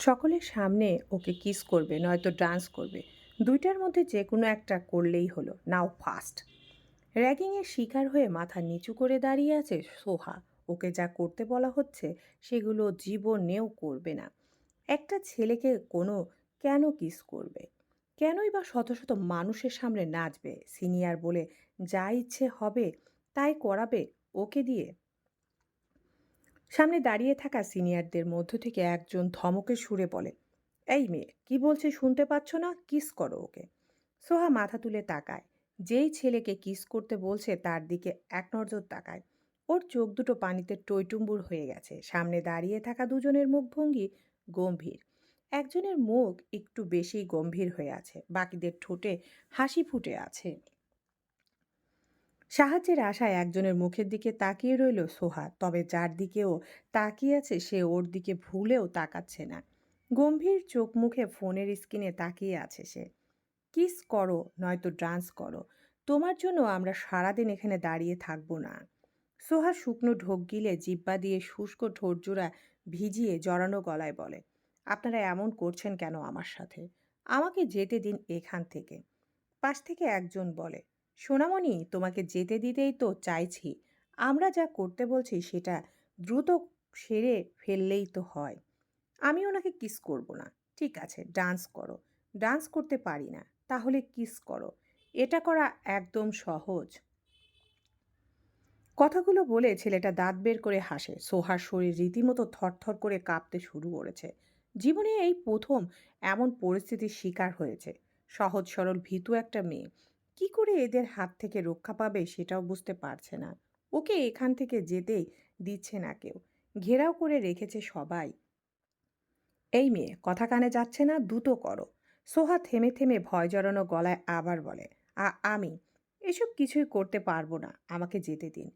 সকলের সামনে ওকে কিস করবে, নয়তো ডান্স করবে। দুইটার মধ্যে যে কোনো একটা করলেই হলো, নাও ফাস্ট। র্যাগিংয়ের শিকার হয়ে মাথা নিচু করে দাঁড়িয়ে আছে সোহা। ওকে যা করতে বলা হচ্ছে, সেগুলো জীবনেও করবে না। একটা ছেলেকে কোনো কেন কিস করবে? কেনই বা শত শত মানুষের সামনে নাচবে? সিনিয়র বলে, যা ইচ্ছে হবে, তাই করাবে, ওকে দিয়ে সামনে দাঁড়িয়ে থাকা সিনিয়রদের মধ্য থেকে একজন ধমকে সুরে বলে, এই মেয়ে, কি বলছে শুনতে পাচ্ছ না? কিস করো ওকে। সোহা মাথা তুলে তাকায়। যেই ছেলেকে কিস করতে বলছে তার দিকে এক নজর তাকায়। ওর চোখ দুটো পানিতে টইটুম্বুর হয়ে গেছে। সামনে দাঁড়িয়ে থাকা দুজনের মুখভঙ্গি গম্ভীর। একজনের মুখ একটু বেশি গম্ভীর হয়ে আছে। বাকিদের ঠোঁটে হাসি ফুটে আছে। সাহায্যের আশায় একজনের মুখের দিকে তাকিয়ে রইল সোহা, তবে যার দিকেও তাকিয়ে আছে সে ওর দিকে ভুলেও তাকাচ্ছে না। গম্ভীর চোখ মুখে ফোনের স্ক্রিনে তাকিয়ে আছে সে। কিস করো, নয়তো ডান্স করো, তোমার জন্য আমরা সারাদিন এখানে দাঁড়িয়ে থাকব না। সোহা শুকনো ঢোক গিলে জিব্বা দিয়ে শুষ্ক ঠোঁটজোড়া ভিজিয়ে জড়ানো গলায় বলে, আপনারা এমন করছেন কেন আমার সাথে? আমাকে যেতে দিন এখান থেকে। পাশ থেকে একজন বলে সোনামণি, তোমাকে যেতে দিতেই তো চাইছি। আমরা যা করতে বলছি সেটা দ্রুত সেরে ফেললেই তো হয়। আমি ওনাকে কিস করব না। ঠিক আছে, ডান্স করো। ডান্স করতে পারি না, তাহলে কিস করো। এটা করা একদম সহজ। কথাগুলো বলে ছেলেটা দাঁত বের করে হাসে। সোহার শরীর রীতিমতো থরথর করে কাঁপতে শুরু করেছে। জীবনে এই প্রথম এমন পরিস্থিতির শিকার হয়েছে। সহজ সরল, ভীতু একটা মেয়ে। কি করে এদের হাত থেকে রক্ষা পাবে সেটাও বুঝতে পারছে না। ওকে এখান থেকে যেতে দিচ্ছে না কেউ। ঘেরাও করে রেখেছে সবাই। এই মেয়ে, কথা কানে যাচ্ছে না দ্রুত করো। সোহা থেমে থেমে ভয় জড়ানো গলায় আবার বলে, আ, আমি, এসব কিছুই করতে পারব না, আমাকে যেতে দিন।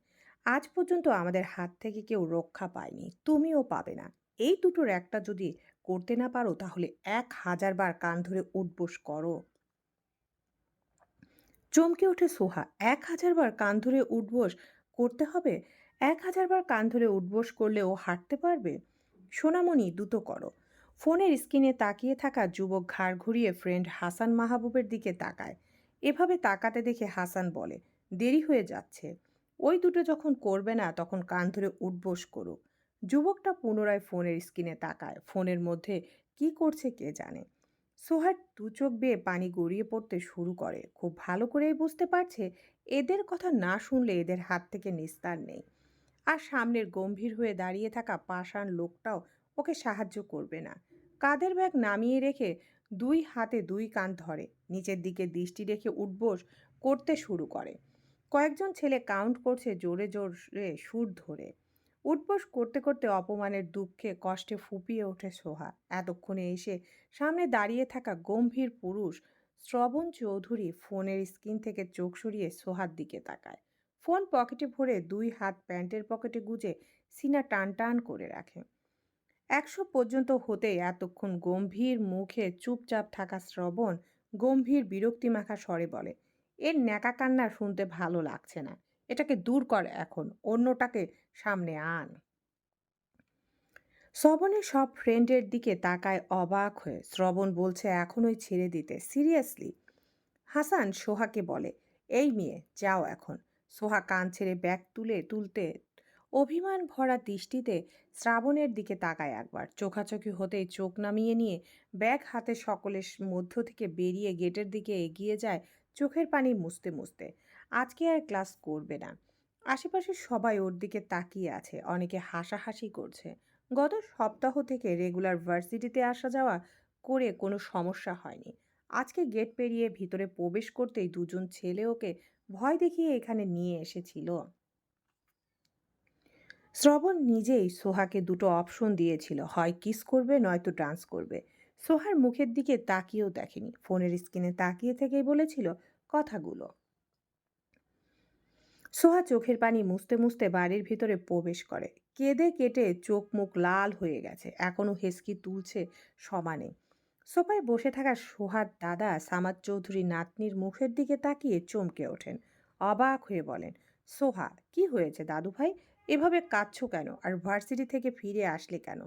আজ পর্যন্ত আমাদের হাত থেকে কেউ রক্ষা পায়নি, তুমিও পাবে না। এই দুটোর একটা যদি করতে না পারো, তাহলে এক হাজার বার কান ধরে উঠবোস করো। চমকে ওঠে সোহা। এক হাজারবার কান ধরে উঠবোস করতে হবে? এক হাজারবার কান ধরে উঠবোস করলে ও হাঁটতে পারবে? সোনামণি, দ্রুত করো। ফোনের স্ক্রিনে তাকিয়ে থাকা যুবক ঘাড় ঘুরিয়ে ফ্রেন্ড হাসান মাহবুবের দিকে তাকায়। এভাবে তাকাতে দেখে হাসান বলে, দেরি হয়ে যাচ্ছে। ওই দুটো যখন করবে না, তখন কান ধরে উঠবোস করুক। যুবকটা পুনরায় ফোনের স্ক্রিনে তাকায়। ফোনের মধ্যে কি করছে কে জানে? সোহার দু চোখ বেয়ে পানি গড়িয়ে পড়তে শুরু করে। খুব ভালো করেই বুঝতে পারছে এদের কথা না শুনলে এদের হাত থেকে নিস্তার নেই। আর সামনের গম্ভীর হয়ে দাঁড়িয়ে থাকা পাষাণ লোকটাও ওকে সাহায্য করবে না। কাদের ব্যাগ নামিয়ে রেখে দুই হাতে দুই কান ধরে, নিচের দিকে দৃষ্টি রেখে উঠবোস করতে শুরু করে। কয়েকজন ছেলে কাউন্ট করছে জোরে জোরে সুর ধরে। উঠবোস করতে করতে অপমানের দুঃখে কষ্টে ফুপিয়ে ওঠে সোহা। এতক্ষণে এসে সামনে দাঁড়িয়ে থাকা গম্ভীর পুরুষ শ্রবণ চৌধুরী ফোনের স্ক্রিন থেকে চোখ সরিয়ে সোহার দিকে তাকায়। ফোন পকেটে ভরে দুই হাত প্যান্টের পকেটে গুজে সিনা টান টান করে রাখে। একশো পর্যন্ত হতে এতক্ষণ গম্ভীর মুখে চুপচাপ থাকা শ্রবণ গম্ভীর বিরক্তি মাখা স্বরে বলে, এর ন্যাকা কান্না শুনতে ভালো লাগছে না। এটাকে দূর কর এখন, অন্যটাকে সামনে আন। শ্রবণের সব ফ্রেন্ডের দিকে তাকায় অবাক হয়ে। শ্রবণ বলছে, এখনই ছেড়ে দিতে। সিরিয়াসলি হাসান সোহাকে বলে, এই মেয়ে, যাও এখন। সোহা কান ছেড়ে ব্যাগ তুলে তুলতে অভিমান ভরা দৃষ্টিতে শ্রাবণের দিকে তাকায় একবার। চোখাচোখি হতেই চোখ নামিয়ে নিয়ে ব্যাগ হাতে সকলের মধ্য থেকে বেরিয়ে গেটের দিকে এগিয়ে যায় চোখের পানি মুছতে মুছতে। আজকে আর ক্লাস করবে না। আশেপাশের সবাই ওর দিকে তাকিয়ে আছে, অনেকে হাসাহাসি করছে। গত সপ্তাহ থেকে রেগুলার ভার্সিটিতে আসা যাওয়া করে কোনো সমস্যা হয়নি। আজকে গেট পেরিয়ে ভিতরে প্রবেশ করতেই দুজন ছেলে ওকে ভয় দেখিয়ে এখানে নিয়ে এসেছিল। শ্রবণ নিজেই সোহাকে দুটো অপশন দিয়েছিল, হয় কিস করবে, নয়তো ডান্স করবে। সোহার মুখের দিকে তাকিয়েও দেখেনি। ফোনের স্ক্রিনে তাকিয়ে থেকেই বলেছিল কথাগুলো। সোহা চোখের পানি মুছতে মুছতে বাড়ির ভিতরে প্রবেশ করে। কেঁদে কেটে চোখ মুখ লাল হয়ে গেছে। এখনও হেসকি তুলছে সমানে। সোফায় বসে থাকা সোহার দাদা সামাদ চৌধুরী নাতনির মুখের দিকে তাকিয়ে চমকে ওঠেন। অবাক হয়ে বলেন, সোহা, কি হয়েছে দাদু ভাই এভাবে কাঁদছো কেন? আর ভার্সিটি থেকে ফিরে আসলে কেন?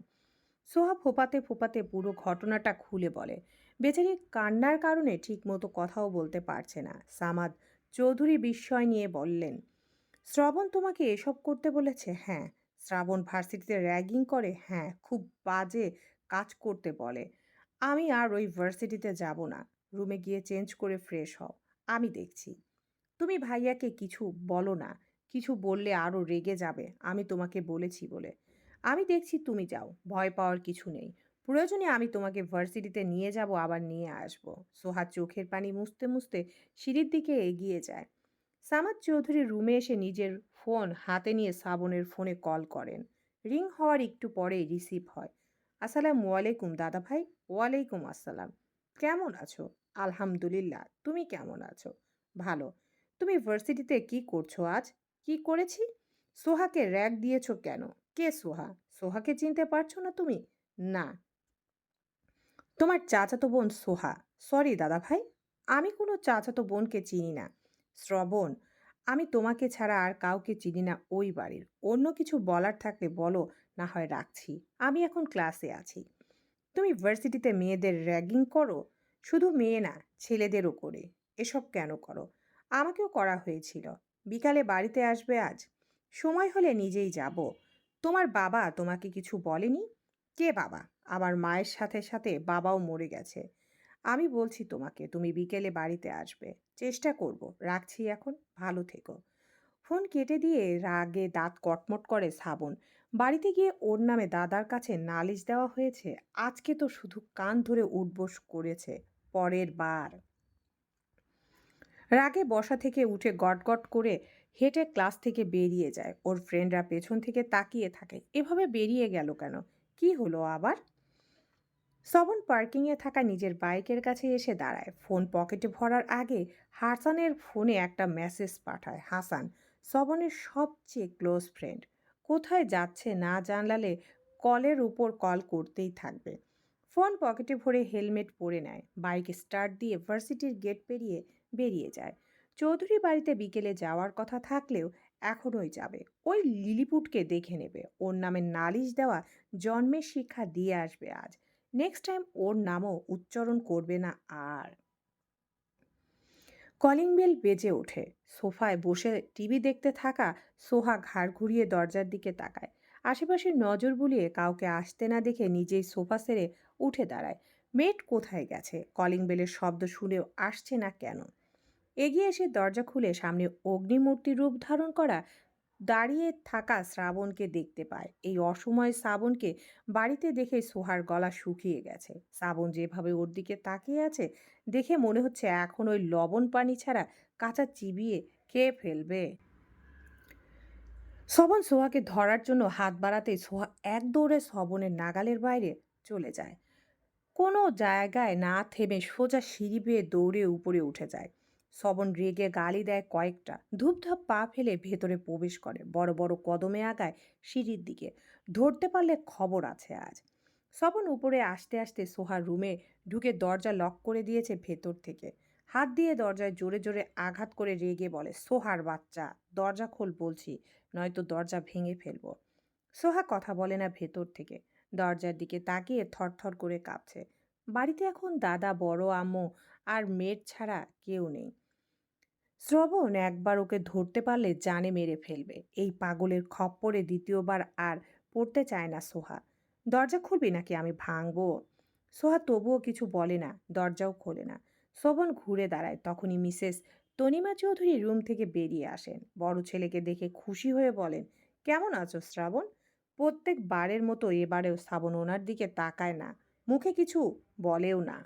সোহা ফোপাতে ফোপাতে পুরো ঘটনাটা খুলে বলে। বেচারি কান্নার কারণে ঠিকমতো কথাও বলতে পারছে না। সামাদ চৌধুরী বিস্ময় নিয়ে বললেন, শ্রবণ তোমাকে এসব করতে বলেছে? হ্যাঁ। শ্রাবণ ভার্সিটিতে র্যাগিং করে? হ্যাঁ। খুব বাজে কাজ করতে বলে। আমি আর ওই ভার্সিটিতে যাব না। রুমে গিয়ে চেঞ্জ করে ফ্রেশ হও। আমি দেখছি। তুমি ভাইয়াকে কিছু বলো না। কিছু বললে আরও রেগে যাবে। আমি তোমাকে বলেছি বলে। আমি দেখছি তুমি যাও, ভয় পাওয়ার কিছু নেই। প্রয়োজনে আমি তোমাকে ভার্সিটিতে নিয়ে যাব, আবার নিয়ে আসব। সোহা চোখের পানি মুছতে মুছতে সিঁড়ির দিকে এগিয়ে যায়। সামাদ চৌধুরী রুমে এসে নিজের ফোন হাতে নিয়ে শ্রাবণের ফোনে কল করেন। রিং হওয়ার একটু পরেই রিসিভ হয়। আসসালামু আলাইকুম দাদা ভাই, ওয়ালাইকুম আসসালাম। কেমন আছো? আলহামদুলিল্লাহ, তুমি কেমন আছো? ভালো। তুমি ভার্সিটিতে কি করছ আজ? কি করেছি? সোহাকে র্যাগ দিয়েছ কেন? কে সোহা? সোহাকে চিনতে পারছ না তুমি? না। তোমার চাচাতো বোন সোহা। সরি দাদা ভাই আমি কোনো চাচাতো বোনকে চিনি না। শ্রবণ, আমি তোমাকে ছাড়া আর কাউকে চিনি না ওই বাড়ির। অন্য কিছু বলার থাকলে বলো, না হয় রাখছি। আমি এখন ক্লাসে আছি। তুমি ভার্সিটিতে মেয়েদের র্যাগিং করো? শুধু মেয়ে না, ছেলেদেরও করে। এসব কেন করো? আমাকেও করা হয়েছিল। বিকালে বাড়িতে আসবে আজ। সময় হলে নিজেই যাব। তোমার বাবা তোমাকে কিছু বলেনি? কে বাবা? আমার মায়ের সাথে সাথে বাবাও মরে গেছে। আমি বলছি তোমাকে, তুমি বিকেলে বাড়িতে আসবে। চেষ্টা করব, রাখছি এখন, ভালো থেকো। ফোন কেটে দিয়ে রাগে দাঁত কটমট করে শ্রাবণ বাড়িতে গিয়ে ওর নামে দাদার কাছে নালিশ দেওয়া হয়েছে, আজকে তো শুধু কান ধরে উঠবোস করেছে, পরের বার। রাগে বসা থেকে উঠে গটগট করে হেঁটে ক্লাস থেকে বেরিয়ে যায়। ওর ফ্রেন্ডরা পেছন থেকে তাকিয়ে থাকে। এভাবে বেরিয়ে গেল কেন? কি হলো আবার? সবন পার্কিংয়ে থাকা নিজের বাইকের কাছে এসে দাঁড়ায়। ফোন পকেটে ভরার আগে হাসানের ফোনে একটা মেসেজ পাঠায়। হাসান সবনের সবচেয়ে ক্লোজ ফ্রেন্ড কোথায় যাচ্ছে না জানলালে কলের উপর কল করতেই থাকবে। ফোন পকেটে ভরে হেলমেট পরে নেয়। বাইক স্টার্ট দিয়ে ভার্সিটির গেট পেরিয়ে বেরিয়ে যায়। চৌধুরী বাড়িতে বিকেলে যাওয়ার কথা থাকলেও এখনই যাবে। ওই লিলিপুটকে দেখে নেবে। ওর নামে নালিশ দেওয়া জন্মের শিক্ষা দিয়ে আসবে আজ। নেক্সট টাইম ওর নামও উচ্চারণ করবে না আর। কলিং বেল বেজে ওঠে। সোফায় বসে টিভি দেখতে থাকা সোহা ঘাড় ঘুরিয়ে দরজার দিকে তাকায়। আশেপাশে নজর বুলিয়ে কাউকে আসতে না দেখে নিজেই সোফা সেরে উঠে দাঁড়ায়। মেট কোথায় গেছে? কলিং বেলের শব্দ শুনেও আসছে না কেন? এগিয়ে এসে দরজা খুলে সামনে অগ্নিমূর্তি রূপ ধারণ করা দাঁড়িয়ে থাকা শ্রাবণকে দেখতে পায়। এই অসময়ে শ্রাবণকে বাড়িতে দেখে সোহার গলা শুকিয়ে গেছে। শ্রাবণ যেভাবে ওর দিকে তাকিয়ে আছে, দেখে মনে হচ্ছে এখন ওই লবণ পানি ছাড়া কাঁচা চিবিয়ে খেয়ে ফেলবে। শ্রবণ সোহাকে ধরার জন্য হাত বাড়াতে সোহা এক দৌড়ে শ্রবণের নাগালের বাইরে চলে যায়। কোনো জায়গায় না থেমে সোজা সিঁড়ি বেয়ে দৌড়ে উপরে উঠে যায়। শ্রবণ রেগে গালি দেয় কয়েকটা। ধূপধাপ পা ফেলে ভেতরে প্রবেশ করে। বড় বড় কদমে আগায় সিঁড়ির দিকে। ধরতে পারলে খবর আছে আজ। শ্রবণ উপরে আসতে আসতে সোহার রুমে ঢুকে দরজা লক করে দিয়েছে ভেতর থেকে। হাত দিয়ে দরজায় জোরে জোরে আঘাত করে রেগে বলে, সোহার বাচ্চা, দরজা খোল বলছি, নয়তো দরজা ভেঙে ফেলব। সোহা কথা বলে না ভেতর থেকে। দরজার দিকে তাকিয়ে থরথর করে কাঁপছে। বাড়িতে এখন দাদা, বড়, আম্মু আর মেয়ের ছাড়া কেউ নেই। শ্রবণ একবার ওকে ধরতে পারলে জানে মেরে ফেলবে। এই পাগলের খপ্পরে দ্বিতীয়বার আর পড়তে চায় না সোহা। দরজা খুলবি নাকি আমি ভাঙবো? সোহা তবুও কিছু বলে না, দরজাও খোলে না। শ্রবণ ঘুরে দাঁড়ায়, তখনই মিসেস তনিমা চৌধুরী রুম থেকে বেরিয়ে আসেন। বড় ছেলেকে দেখে খুশি হয়ে বলেন, কেমন আছো শ্রাবণ? প্রত্যেক বারের মতো এবারেও শ্রাবণ ওনার দিকে তাকায় না, মুখে কিছু বলেও না।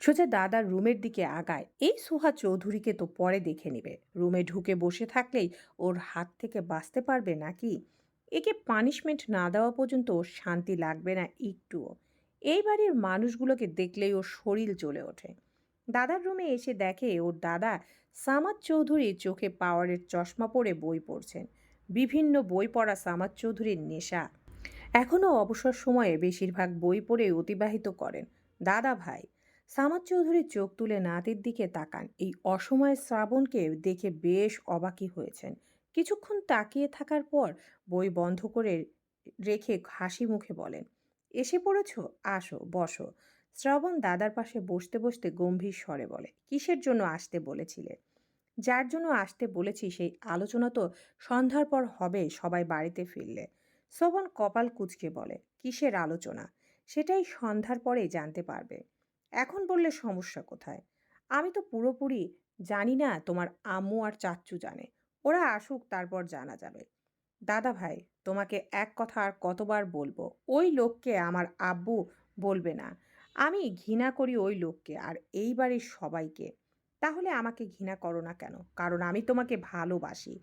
সোজা দাদার রুমের দিকে আগায়। এই সোহা চৌধুরীকে তো পরে দেখে নেবে। রুমে ঢুকে বসে থাকলেই ওর হাত থেকে বাঁচতে পারবে নাকি? একে পানিশমেন্ট না দেওয়া পর্যন্ত ওর শান্তি লাগবে না একটুও। এই বাড়ির মানুষগুলোকে দেখলেই ওর শরীর জ্বলে ওঠে। দাদার রুমে এসে দেখে ওর দাদা সামাদ চৌধুরী চোখে পাওয়ারের চশমা পরে বই পড়ছেন। বিভিন্ন বই পড়া সামাদ চৌধুরীর নেশা। এখনও অবসর সময়ে বেশিরভাগ বই পড়ে অতিবাহিত করেন। দাদা ভাই সামাদ চৌধুরী চোখ তুলে নাতির দিকে তাকান। এই অসময়ে শ্রাবণকে দেখে বেশ অবাকি হয়েছেন। কিছুক্ষণ তাকিয়ে থাকার পর বই বন্ধ করে রেখে হাসি মুখে বলেন, এসে পড়েছ? আসো, বসো। শ্রাবণ দাদার পাশে বসতে বসতে গম্ভীর স্বরে বলে, কিসের জন্য আসতে বলেছিলে? যার জন্য আসতে বলেছি, সেই আলোচনা তো সন্ধ্যার পর হবে, সবাই বাড়িতে ফিরলে। শ্রবণ কপাল কুচকে বলে, কিসের আলোচনা? সেটাই সন্ধ্যার পরেই জানতে পারবে। এখন বললে সমস্যা কোথায়? আমি তো পুরোপুরি জানি না তোমার আম্মু আর চাচ্চু জানে। ওরা আসুক, তারপর জানা যাবে। দাদা ভাই, তোমাকে এক কথা আর কতবার বলব, ওই লোককে আমার আব্বু বলবে না। আমি ঘৃণা করি ওই লোককে আর এই বাড়ির সবাইকে। তাহলে আমাকে ঘৃণা করো না কেন? কারণ আমি তোমাকে ভালোবাসি।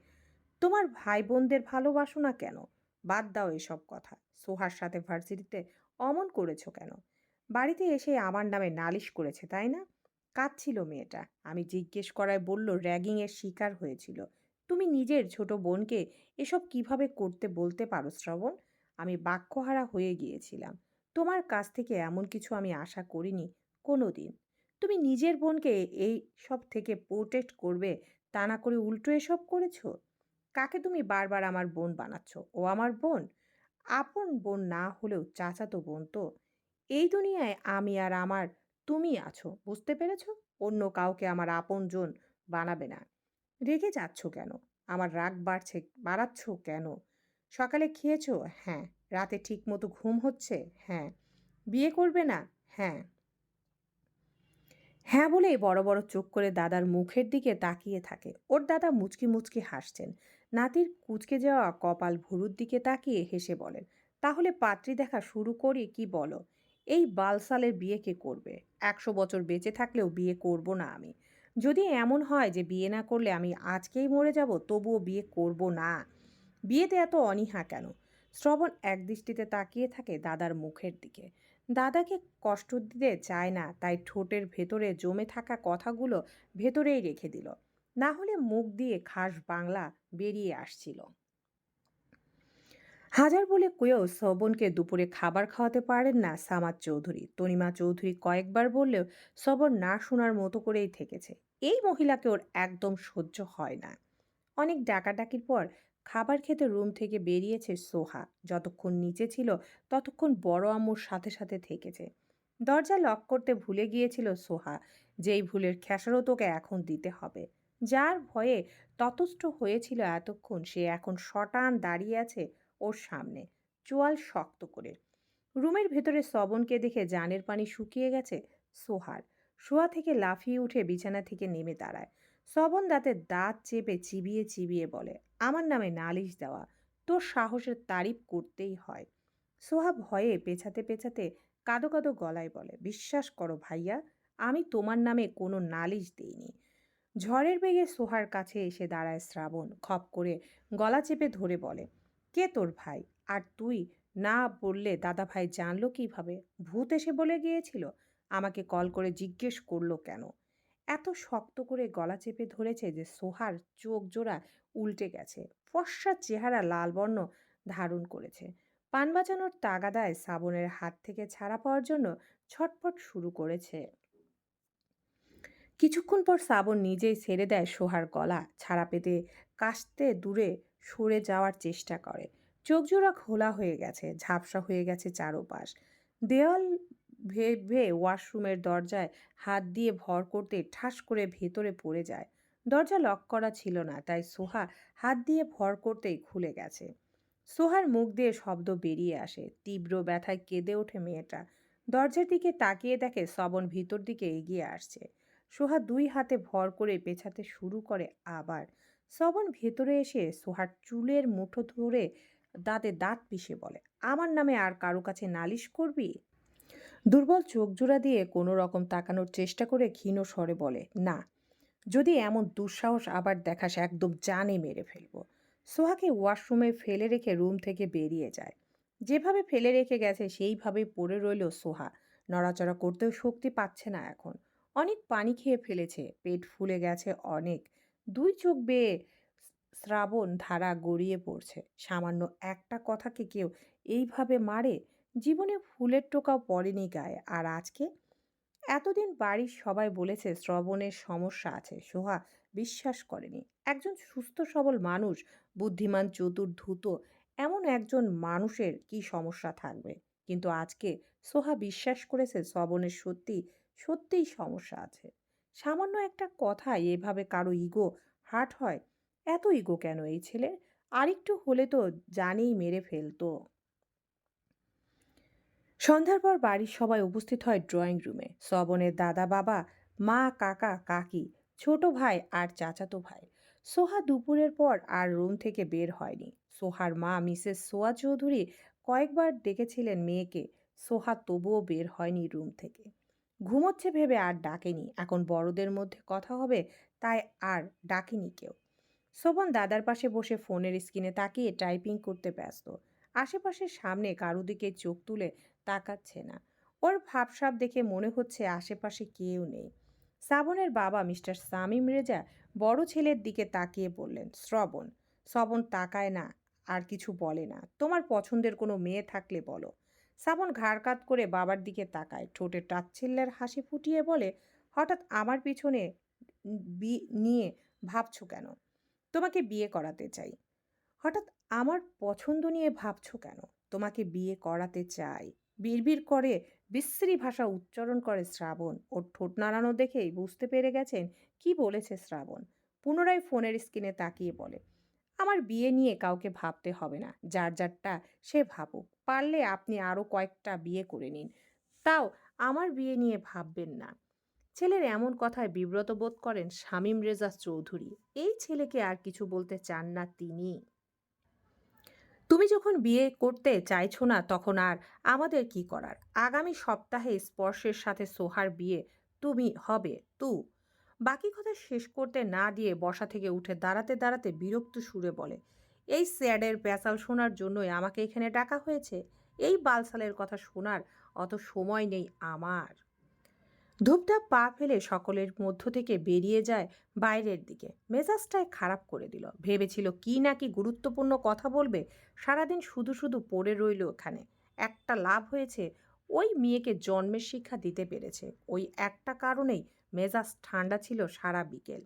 তোমার ভাই বোনদের ভালোবাসো না কেন? বাদ দাও এসব কথা। সোহার সাথে ভার্সিটিতে অমন করেছ কেন? বাড়িতে এসে আমার নামে নালিশ করেছে, তাই না? কাঁদছিল মেয়েটা। আমি জিজ্ঞেস করায় বলল র্যাগিংয়ের শিকার হয়েছিল। তুমি নিজের ছোট বোনকে এসব কীভাবে করতে বলতে পারো শ্রবণ? আমি বাক্যহারা হয়ে গিয়েছিলাম। তোমার কাছ থেকে এমন কিছু আমি আশা করিনি কোনো দিন তুমি নিজের বোনকে এই সব থেকে প্রোটেক্ট করবে, তা না করে উল্টো এসব করেছ? কাকে তুমি বারবার আমার বোন বানাচ্ছ? ও আমার বোন? আপন বোন না হলেও চাচাতো বোন তো। এই দুনিয়ায় আমি আর আমার তুমি আছো, বুঝতে পেরেছ? অন্য কাউকে আমার আপনজন বানাবে না। রেগে যাচ্ছ কেন? আমার রাগ বাড়ছে, বাড়াচ্ছ কেন? সকালে খেয়েছ? হ্যাঁ। রাতে ঠিক মতো ঘুম হচ্ছে? হ্যাঁ। বিয়ে করবে না? হ্যাঁ। হ্যাঁ বলে বড় বড় চোখ করে দাদার মুখের দিকে তাকিয়ে থাকে। ওর দাদা মুচকি মুচকি হাসছেন। নাতির কুচকে যাওয়া কপাল ভুরুর দিকে তাকিয়ে হেসে বলেন, তাহলে পাত্রী দেখা শুরু করি, কি বলো? এই বালসালের বিয়ে কে করবে? একশো বছর বেঁচে থাকলেও বিয়ে করব না আমি। যদি এমন হয় যে বিয়ে না করলে আমি আজকেই মরে যাব, তবুও বিয়ে করব না। বিয়েতে এত অনীহা কেন? শ্রবণ একদৃষ্টিতে তাকিয়ে থাকে দাদার মুখের দিকে। দাদাকে কষ্ট দিতে চায় না, তাই ঠোঁটের ভেতরে জমে থাকা কথাগুলো ভেতরেই রেখে দিল। না হলে মুখ দিয়ে খাস বাংলা বেরিয়ে আসছিল। হাজার বলে কেউ শ্রবণকে দুপুরে খাবার খাওয়াতে পারেন না সামাদ চৌধুরী। তনিমা চৌধুরী কয়েকবার বললেও শ্রবণ না শোনার মতো করেই থেকেছে। এই মহিলাকে ওর একদম সহ্য হয় না। অনেক ডাকাডাকির পর খাবার খেতে রুম থেকে বেরিয়েছে সোহা। যতক্ষণ নিচে ছিল ততক্ষণ বড় আম্মুর সাথে সাথে থেকেছে। দরজা লক করতে ভুলে গিয়েছিল সোহা, যেই ভুলের খেসারত তোকে এখন দিতে হবে। যার ভয়ে ততস্থ হয়েছিল এতক্ষণ, সে এখন শটান দাঁড়িয়ে আছে ওর সামনে। চোয়াল শক্ত করে। রুমের ভেতরে শ্রবণকে দেখে জানের পানি শুকিয়ে গেছে সোহার। শোয়া থেকে লাফিয়ে উঠে বিছানা থেকে নেমে দাঁড়ায়। শ্রবণ দাঁতে দাঁত চেপে চিবিয়ে চিবিয়ে বলে, আমার নামে নালিশ দেওয়া, তোর সাহসের তারিফ করতেই হয়। সোহা ভয়ে পেছাতে পেছাতে কাদো কাদো গলায় বলে, বিশ্বাস করো ভাইয়া, আমি তোমার নামে কোনো নালিশ দিইনি। ঝড়ের বেগে সোহার কাছে এসে দাঁড়ায় শ্রাবণ, খপ করে গলা চেপে ধরে বলে কে তোর ভাই? আর তুই না বললে দাদা ভাই জানলো কীভাবে? ভূত এসে বলে গিয়েছিল। আমাকে কল করে জিজ্ঞেস করল কেন? এত শক্ত করে গলা চেপে ধরেছে যে সোহার চোখ জোড়া উল্টে গেছে। ফর্সা চেহারা লাল বর্ণ ধারণ করেছে। পান বাজানোর তাগাদায় সাবনের হাত থেকে ছাড়া পাওয়ার জন্য ছটফট শুরু করেছে। কিছুক্ষণ পর শ্রাবণ নিজেই ছেড়ে দেয় সোহার গলা। ছাড়া পেতে কাশতে দূরে সরে যাওয়ার চেষ্টা করে। চোখ জোড়া খোলা হয়ে গেছে, ঝাপসা হয়ে গেছে চারোপাশ। দেওয়াল ভেবে ওয়াশরুমের দরজায় হাত দিয়ে ভর করতে ঠাস করে ভেতরে পড়ে যায়। দরজা লক করা ছিল না, তাই সোহা হাত দিয়ে ভর করতেই খুলে গেছে। সোহার মুখ দিয়ে শব্দ বেরিয়ে আসে, তীব্র ব্যথায় কেঁদে ওঠে মেয়েটা। দরজার দিকে তাকিয়ে দেখে শ্রবণ ভিতর দিকে এগিয়ে আসছে। সোহা দুই হাতে ভর করে পেছাতে শুরু করে আবার। শ্রবণ ভেতরে এসে সোহার চুলের মুঠো ধরে দাঁতে দাঁত পিষে বলে, আমার নামে আর কারও কাছে নালিশ করবি? দুর্বল চোখ জোড়া দিয়ে কোনো রকম তাকানোর চেষ্টা করে ক্ষীণ স্বরে বলে, না, যদি এমন দুঃসাহস আবার দেখাস, একদম জানে মেরে ফেলব। সোহাকে ওয়াশরুমে ফেলে রেখে রুম থেকে বেরিয়ে যায়। যেভাবে ফেলে রেখে গেছে সেইভাবে পড়ে রইল সোহা। নড়াচড়া করতেও শক্তি পাচ্ছে না এখন। অনেক পানি খেয়ে ফেলেছে, পেট ফুলে গেছে অনেক। দুই চোখ বেয়ে শ্রাবণ ধারা গড়িয়ে পড়ছে। সামান্য একটা কথাকে কেউ এইভাবে মারে, জীবনে ফুলের টোকাও পড়েনি গায়ে। আর আজকে? এতদিন বাড়ির সবাই বলেছে শ্রবণের সমস্যা আছে। সোহা বিশ্বাস করেনি। একজন সুস্থ সবল মানুষ, বুদ্ধিমান, চতুর, ধূত, এমন একজন মানুষের কি সমস্যা থাকবে? কিন্তু আজকে সোহা বিশ্বাস করেছে শ্রবণের সত্যি, সত্যিই সমস্যা আছে। সামান্য একটা কথায় এভাবে কারও ইগো হার্ট হয়। এত ইগো কেন এই ছেলের? আরেকটু হলে তো জানেই মেরে ফেলতো। সন্ধ্যার পর বাড়ির সবাই উপস্থিত হয় ড্রয়িং রুমে। শ্রবণের দাদা বাবা মা, কাকা, কাকি, ছোট ভাই আর চাচাতো ভাই। সোহা দুপুরের পর আর রুম থেকে বের হয়নি। সোহার মা, মিসেস সোয়া চৌধুরী কয়েকবার ডেকেছিলেন মেয়েকে। সোহা তবুও বের হয়নি রুম থেকে। ঘুমোচ্ছে ভেবে আর ডাকেনি। এখন বড়দের মধ্যে কথা হবে, তাই আর ডাকেনি কেউ। শোভন দাদার পাশে বসে ফোনের স্ক্রিনে তাকিয়ে টাইপিং করতে ব্যস্ত। আশেপাশের সামনে কারও দিকে চোখ তুলে তাকাচ্ছে না। ওর ভাবসাব দেখে মনে হচ্ছে আশেপাশে কেউ নেই। শ্রাবণের বাবা মিস্টার সামিম রেজা বড় ছেলের দিকে তাকিয়ে বললেন, শ্রবণ শ্রবণ তাকায় না, আর কিছু বলে না। তোমার পছন্দের কোনো মেয়ে থাকলে বলো। শ্রাবণ ঘাড় কাত করে বাবার দিকে তাকায়। ঠোঁটে টাচ্ছিল্যের হাসি ফুটিয়ে বলে, হঠাৎ আমার পিছনে নিয়ে ভাবছ কেন? তোমাকে বিয়ে করাতে চাই। হঠাৎ আমার পছন্দ নিয়ে ভাবছ কেন? তোমাকে বিয়ে করাতে চাই। বিড়বিড় করে বিশ্রী ভাষা উচ্চারণ করে শ্রাবণ। ওর ঠোঁট নাড়ানো দেখেই বুঝতে পেরে গেছেন কি বলেছে শ্রাবণ। পুনরায় ফোনের স্ক্রিনে তাকিয়ে বলে আমার বিয়ে নিয়ে কাউকে ভাবতে হবে না। যার যারটা সে ভাবুক। পারলে আপনি আরও কয়েকটা বিয়ে করে নিন। তাও আমার বিয়ে নিয়ে ভাববেন না। ছেলের এমন কথায় বিব্রত বোধ করেন শামীম রেজা চৌধুরী। এই ছেলেকে আর কিছু বলতে চান না তিনি। তুমি যখন বিয়ে করতে চাইছো না, তখন আর আমাদের কি করার? আগামী সপ্তাহে স্পর্শের সাথে সোহার বিয়ে, তুমি হবে তু। বাকি কথা শেষ করতে না দিয়ে বসা থেকে উঠে দাঁড়াতে দাঁড়াতে বিরক্ত সুরে বলে, এই স্যাডের পেঁচাল শোনার জন্যই আমাকে এখানে ডাকা হয়েছে। এই বালসালের কথা শোনার অত সময় নেই আমার ধূপধাপ পা ফেলে সকলের মধ্য থেকে বেরিয়ে যায় বাইরের দিকে। মেজাজটায় খারাপ করে দিল। ভেবেছিল কি না কি গুরুত্বপূর্ণ কথা বলবে, সারাদিন শুধু শুধু পড়ে রইল ওখানে। একটা লাভ হয়েছে, ওই মেয়েকে জন্মের শিক্ষা দিতে পেরেছে। ওই একটা কারণেই মেজাজ ঠান্ডা ছিল সারা বিকেল।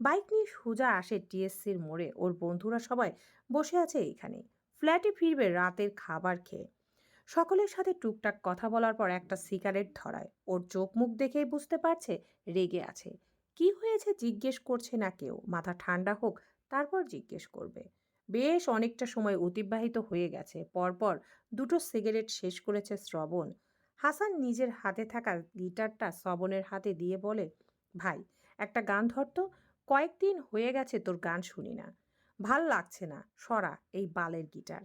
বাইক নিয়ে সোজা আসে টিএসসির মোড়ে। ওর বন্ধুরা সবাই বসে আছে এইখানে ফ্ল্যাটে ফিরবে রাতের খাবার খেয়ে। সকলের সাথে টুকটাক কথা বলার পর একটা সিগারেট ধরায়। ওর চোখ মুখ দেখেই বুঝতে পারছে রেগে আছে। কি হয়েছে জিজ্ঞেস করছে না কেউ। মাথা ঠান্ডা হোক, তারপর জিজ্ঞেস করবে। বেশ অনেকটা সময় অতিবাহিত হয়ে গেছে। পরপর দুটো সিগারেট শেষ করেছে শ্রবণ। হাসান নিজের হাতে থাকা গিটারটা শ্রবণের হাতে দিয়ে বলে, ভাই, একটা গান ধরতো কয়েকদিন হয়ে গেছে তোর গান শুনি না। ভালো লাগছে না, সরা এই বালের গিটার।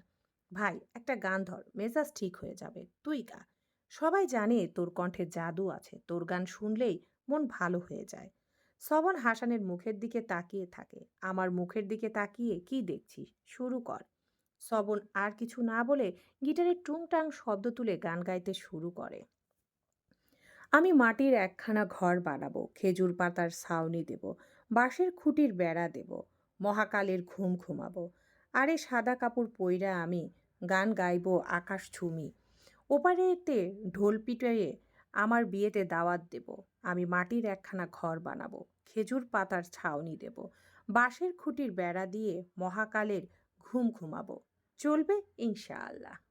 ভাই, একটা গান ধর, মেজাজ ঠিক হয়ে যাবে, তুই গা। সবাই জানে তোর কণ্ঠে জাদু আছে, তোর গান শুনলেই মন ভালো হয়ে যায়। সবন হাসানের মুখের দিকে তাকিয়ে থাকে। আমার মুখের দিকে তাকিয়ে কি দেখছিস? শুরু কর। সবন আর কিছু না বলে গিটারের টুংটাং শব্দ তুলে গান গাইতে শুরু করে। আমি মাটির একখানা ঘর বানাবো, খেজুর পাতার ছাউনি দেব, বাঁশের খুঁটির বেড়া দেব, মহাকালের ঘুম ঘুমাবো, আরে সাদা কাপড় পইরা আমি গান গাইব আকাশ ছুমি ওপারেতে ঢোল পিটাইয়ে আমার বিয়েতে দাওয়াত দেব, আমি মাটির একখানা ঘর বানাবো, খেজুর পাতার ছাউনি দেব, বাঁশের খুঁটির বেড়া দিয়ে মহাকালের ঘুম ঘুমাবো। চলবে ইনশাআল্লাহ।